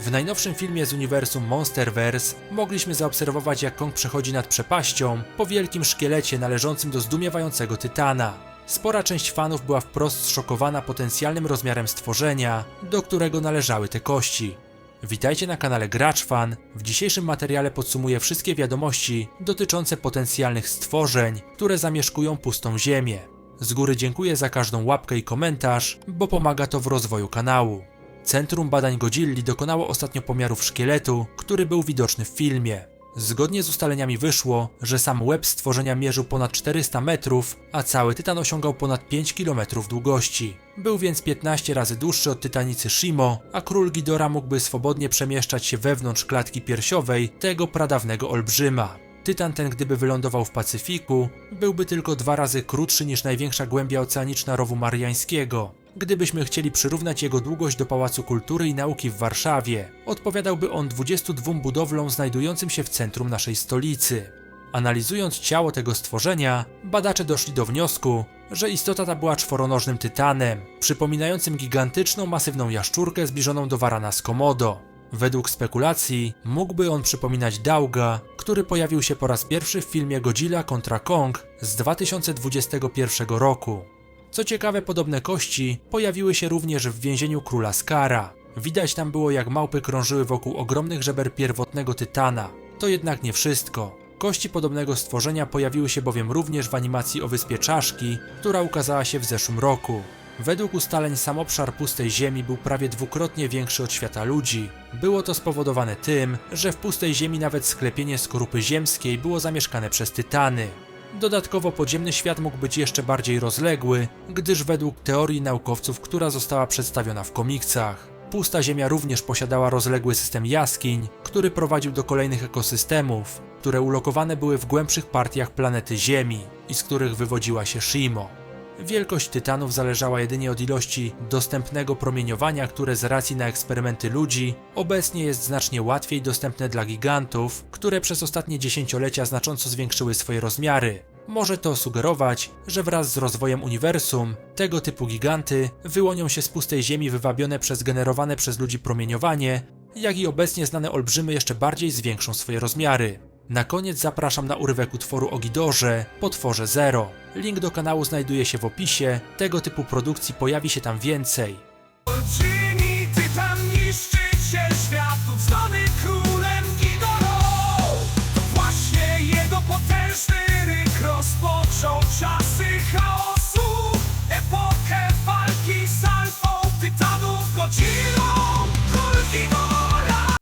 W najnowszym filmie z uniwersum Monsterverse mogliśmy zaobserwować jak Kong przechodzi nad przepaścią po wielkim szkielecie należącym do zdumiewającego Tytana. Spora część fanów była wprost zszokowana potencjalnym rozmiarem stworzenia, do którego należały te kości. Witajcie na kanale Gracz Fan. W dzisiejszym materiale podsumuję wszystkie wiadomości dotyczące potencjalnych stworzeń, które zamieszkują pustą ziemię. Z góry dziękuję za każdą łapkę i komentarz, bo pomaga to w rozwoju kanału. Centrum Badań Godzilli dokonało ostatnio pomiarów szkieletu, który był widoczny w filmie. Zgodnie z ustaleniami wyszło, że sam łeb stworzenia mierzył ponad 400 metrów, a cały tytan osiągał ponad 5 km długości. Był więc 15 razy dłuższy od tytanicy Shimo, a król Ghidorah mógłby swobodnie przemieszczać się wewnątrz klatki piersiowej tego pradawnego olbrzyma. Tytan ten, gdyby wylądował w Pacyfiku, byłby tylko dwa razy krótszy niż największa głębia oceaniczna rowu mariańskiego. Gdybyśmy chcieli przyrównać jego długość do Pałacu Kultury i Nauki w Warszawie, odpowiadałby on 22 budowlom znajdującym się w centrum naszej stolicy. Analizując ciało tego stworzenia, badacze doszli do wniosku, że istota ta była czworonożnym tytanem, przypominającym gigantyczną, masywną jaszczurkę zbliżoną do warana z Komodo. Według spekulacji mógłby on przypominać Dauga, który pojawił się po raz pierwszy w filmie Godzilla kontra Kong z 2021 roku. Co ciekawe, podobne kości pojawiły się również w więzieniu króla Skara. Widać tam było, jak małpy krążyły wokół ogromnych żeber pierwotnego tytana. To jednak nie wszystko. Kości podobnego stworzenia pojawiły się bowiem również w animacji o wyspie Czaszki, która ukazała się w zeszłym roku. Według ustaleń sam obszar pustej ziemi był prawie dwukrotnie większy od świata ludzi. Było to spowodowane tym, że w pustej ziemi nawet sklepienie skorupy ziemskiej było zamieszkane przez tytany. Dodatkowo podziemny świat mógł być jeszcze bardziej rozległy, gdyż według teorii naukowców, która została przedstawiona w komiksach, pusta Ziemia również posiadała rozległy system jaskiń, który prowadził do kolejnych ekosystemów, które ulokowane były w głębszych partiach planety Ziemi i z których wywodziła się Shimo. Wielkość tytanów zależała jedynie od ilości dostępnego promieniowania, które z racji na eksperymenty ludzi obecnie jest znacznie łatwiej dostępne dla gigantów, które przez ostatnie dziesięciolecia znacząco zwiększyły swoje rozmiary. Może to sugerować, że wraz z rozwojem uniwersum tego typu giganty wyłonią się z pustej ziemi wywabione przez generowane przez ludzi promieniowanie, jak i obecnie znane olbrzymy jeszcze bardziej zwiększą swoje rozmiary. Na koniec zapraszam na urywek utworu o Gidorze, potworze Zero. Link do kanału znajduje się w opisie, tego typu produkcji pojawi się tam więcej.